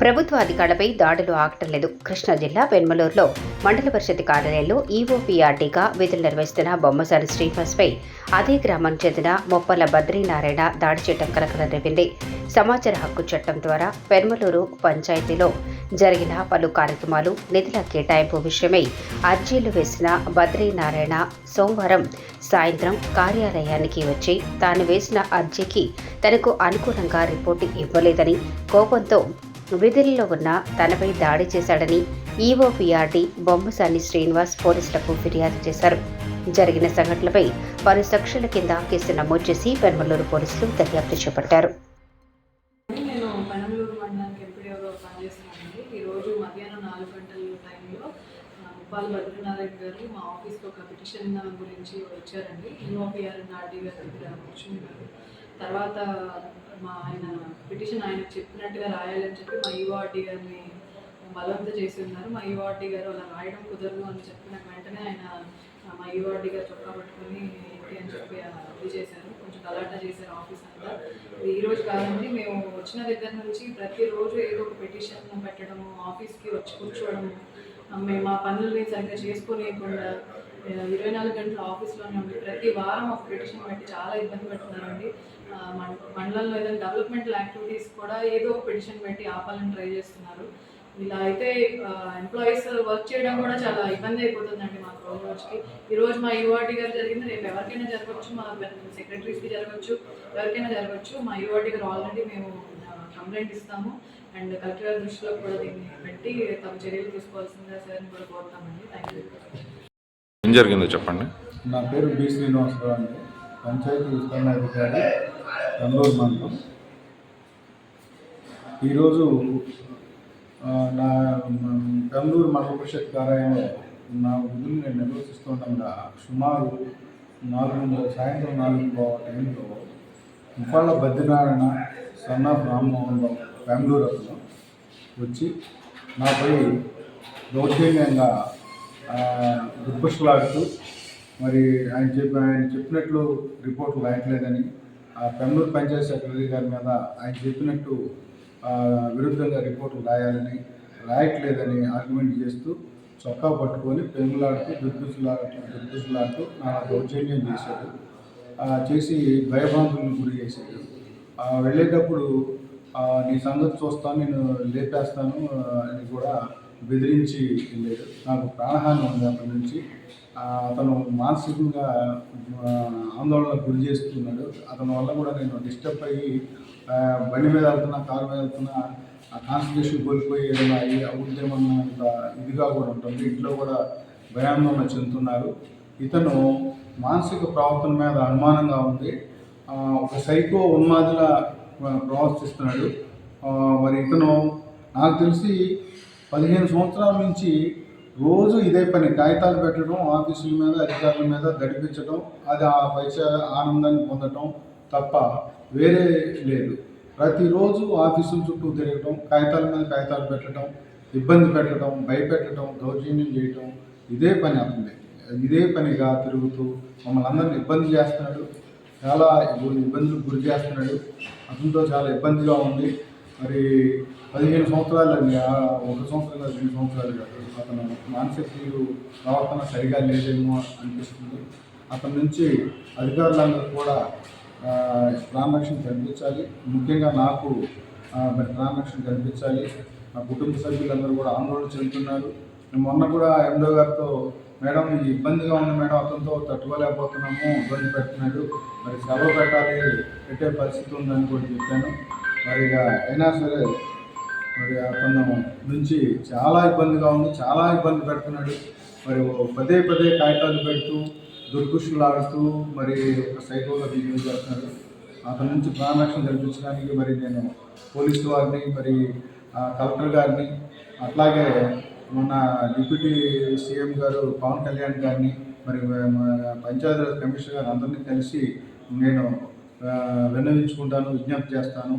ప్రభుత్వ అధికారులపై దాడులు ఆగటం లేదు కృష్ణా జిల్లా పెన్మలూరులో మండల పరిషత్ కార్యాలయంలో ఈఓపీఆర్టీగా విధులు నిర్వహిస్తున్న బొమ్మసాని శ్రీనివాస్పై అదే గ్రామానికి చెందిన మొప్పల బద్రీనారాయణ దాడి చేయడం కలకలం రేపింది. సమాచార హక్కు చట్టం ద్వారా పెన్మలూరు పంచాయతీలో జరిగిన పలు కార్యక్రమాలు నిధుల కేటాయింపు విషయమై అర్జీలు వేసిన బద్రీనారాయణ సోమవారం సాయంత్రం కార్యాలయానికి వచ్చి తాను వేసిన అర్జీకి తనకు అనుకూలంగా రిపోర్టు ఇవ్వలేదని కోపంతో విధుల్లో ఉన్న తనపై దాడి చేశాడని ఈఓపీఆర్డీ బొమ్మసాని శ్రీనివాస్ పోలీసులకు ఫిర్యాదు చేశారు. జరిగిన సంఘటనలపై పలు సాక్షుల కింద కేసు నమోదు చేసి పెనమలూరు పోలీసులు దర్యాప్తు చేపట్టారు. గోపాల్ భద్రనారాయణ గారు మా ఆఫీస్కి ఒక పిటిషన్ గురించి వచ్చారండి. యూఓపీఆర్ ఆర్డీ గారు దగ్గర కూర్చున్నారు. తర్వాత మా ఆయన పిటిషన్ ఆయన చెప్పినట్టుగా రాయాలని చెప్పి మా యూఆర్డీ గారిని బలవంత చేసి ఉన్నారు. మా యూఆర్డీ గారు అలా రాయడం కుదరదు అని చెప్పిన వెంటనే ఆయన మా యూఆర్డీ గారు చొక్కా పట్టుకొని ఏంటి అని చెప్పి ఇది చేశారు. కొంచెం గలాటా చేశారు ఆఫీస్ అంతా. ఈరోజు ఈ రోజు కాదండి మేము వచ్చిన దగ్గర నుంచి ప్రతిరోజు ఏదో ఒక పిటిషన్ పెట్టడము ఆఫీస్కి వచ్చి కూర్చోవడము మేము మా పనుల్ని సరిగ్గా చేసుకోలేకుండా ఇరవై నాలుగు గంటల ఆఫీస్లోనే ఉండి ప్రతి వారం ఒక పిటిషన్ పెట్టి చాలా ఇబ్బంది పెడుతున్నారండి. మండలంలో ఏదైనా డెవలప్మెంటల్ యాక్టివిటీస్ కూడా ఏదో ఒక పిటిషన్ పెట్టి ఆపాలని ట్రై చేస్తున్నారు. ఇలా అయితే ఎంప్లాయీస్ వర్క్ చేయడం కూడా చాలా ఇబ్బంది అయిపోతుందండి మాకు రోజు రోజుకి. ఈ రోజు మా యూఆర్టీ గారు జరిగింది రేపు ఎవరికైనా జరగవచ్చు మా సెక్రటరీస్కి జరగవచ్చు ఎవరికైనా జరగవచ్చు మా యూఆర్టీ గారు ఆల్రెడీ మేము కంప్లైంట్ ఇస్తాము. అండ్ కలెక్టర్ గారి దృష్టిలో కూడా దీన్ని పెట్టి తమ చర్యలు తీసుకోవాల్సిందిగా సార్ కూడా కోరుతామండి. థ్యాంక్ యూ ఏం జరిగిందో చెప్పండి. నా పేరు బి శ్రీనివాసరావు అండి. పంచాయతీ విస్తరణ అధికారి. రంగూరు మండలం ఈరోజు నా బెంగళూరు మండల పరిషత్ కార్యాలయంలో నా విధులు నేను నిర్వహిస్తుండగా సుమారు నాలుగు సాయంత్రం నాలుగు టైంలో ముప్పాళ్ళ బద్రీనారాయణ సన్ రామ్మోహన్ రావు బెంగళూరు అతను వచ్చి నాపై దౌర్జన్యంగా దుర్భుషలాడుతూ మరి ఆయన చెప్పి ఆయన చెప్పినట్లు రిపోర్ట్లు రాయట్లేదని ఆ పెంబూరు పంచాయతీ సెక్రటరీ గారి మీద ఆయన చెప్పినట్టు విరుద్ధంగా రిపోర్టులు రాయాలని రాయట్లేదని ఆర్గ్యుమెంట్ చేస్తూ చొక్కా పట్టుకొని పెంగులాడుతూ దుర్దుసులాడుతూ దుర్దుసులాడుతూ నా దౌర్జన్యం చేశాడు. చేసి భయభ్రాంతులకు గురి చేశాడు. వెళ్ళేటప్పుడు నీ సంగతి చూస్తాను నేను లేపేస్తాను అని కూడా బెదిరించి వెళ్ళాడు. నాకు ప్రాణహాని ఉంది అక్కడి నుంచి. అతను మానసికంగా ఆ, ఆందోళనకు గురి చేస్తున్నాడు. అతని వల్ల కూడా నేను డిస్టర్బ్ అయ్యి బండి మీద వెళ్తున్నా కారు మీద వెళ్తున్నా ఆ కాన్సన్ట్రేషన్ కోల్పోయి ఏదైనా అయ్యి అవుద్దేమన్నంత ఇదిగా కూడా ఉంటుంది. ఇంట్లో కూడా భయాందోళన చెందుతున్నారు. ఇతను మానసిక ప్రవర్తన మీద అనుమానంగా ఉంది. ఒక సైకో ఉన్మాదిలా ప్రవర్తిస్తున్నాడు. మరి ఇతను నాకు తెలిసి పదిహేను సంవత్సరాల నుంచి రోజు ఇదే పని కాగితాలు పెట్టడం ఆఫీసుల మీద అధికారుల మీద గడిపించడం అది ఆ పైసా ఆనందాన్ని పొందడం తప్ప వేరే లేదు. ప్రతిరోజు ఆఫీసుల చుట్టూ తిరగటం కాగితాల మీద కాగితాలు పెట్టడం ఇబ్బంది పెట్టడం భయపెట్టడం దౌర్జన్యం చేయటం ఇదే పని అతనిది. ఇదే పనిగా తిరుగుతూ మమ్మల్ని అందరిని ఇబ్బంది చేస్తున్నాడు. చాలా ఇబ్బందులకు గురి చేస్తున్నాడు. అతనితో చాలా ఇబ్బందిగా ఉంది. మరి పదిహేను సంవత్సరాలు అండి ఆ ఒక సంవత్సరం కాదు రెండు సంవత్సరాలు కాదు. అతను మానసిక తీరు ప్రవర్తన సరిగా లేదేమో అనిపిస్తుంది. అతని నుంచి అధికారులందరూ కూడా ట్రాన్సాక్షన్ కనిపించాలి ముఖ్యంగా నాకు మరి ట్రాన్సాక్షన్ కనిపించాలి నా కుటుంబ సభ్యులందరూ కూడా ఆందోళన చెందుతున్నారు. మొన్న కూడా ఎండో గారితో మేడం ఇబ్బందిగా ఉంది మేడం అతనితో తట్టుకోలేకపోతున్నాము ఇబ్బంది పెడుతున్నాడు. మరి సెలవు పెట్టాలి పెట్టే పరిస్థితి ఉందని కూడా చెప్పాను. మరి ఇక అయినా సరే మరి అతను నుంచి చాలా ఇబ్బందిగా ఉంది చాలా ఇబ్బంది పెడుతున్నాడు. మరి ఓ పదే పదే కాగితాలు పెడుతూ దుర్గుషులాడుతూ మరి ఒక సైకోగా బిహేవ్ చేస్తున్నాడు. అతని నుంచి ప్రాణరక్షణ కల్పించడానికి మరి నేను పోలీసు వారిని మరి కలెక్టర్ గారిని అట్లాగే మన డిప్యూటీ సీఎం గారు పవన్ కళ్యాణ్ గారిని మరి పంచాయతీరాజ్ కమిషనర్ గారు అందరినీ కలిసి నేను విన్నవించుకుంటాను విజ్ఞప్తి చేస్తాను.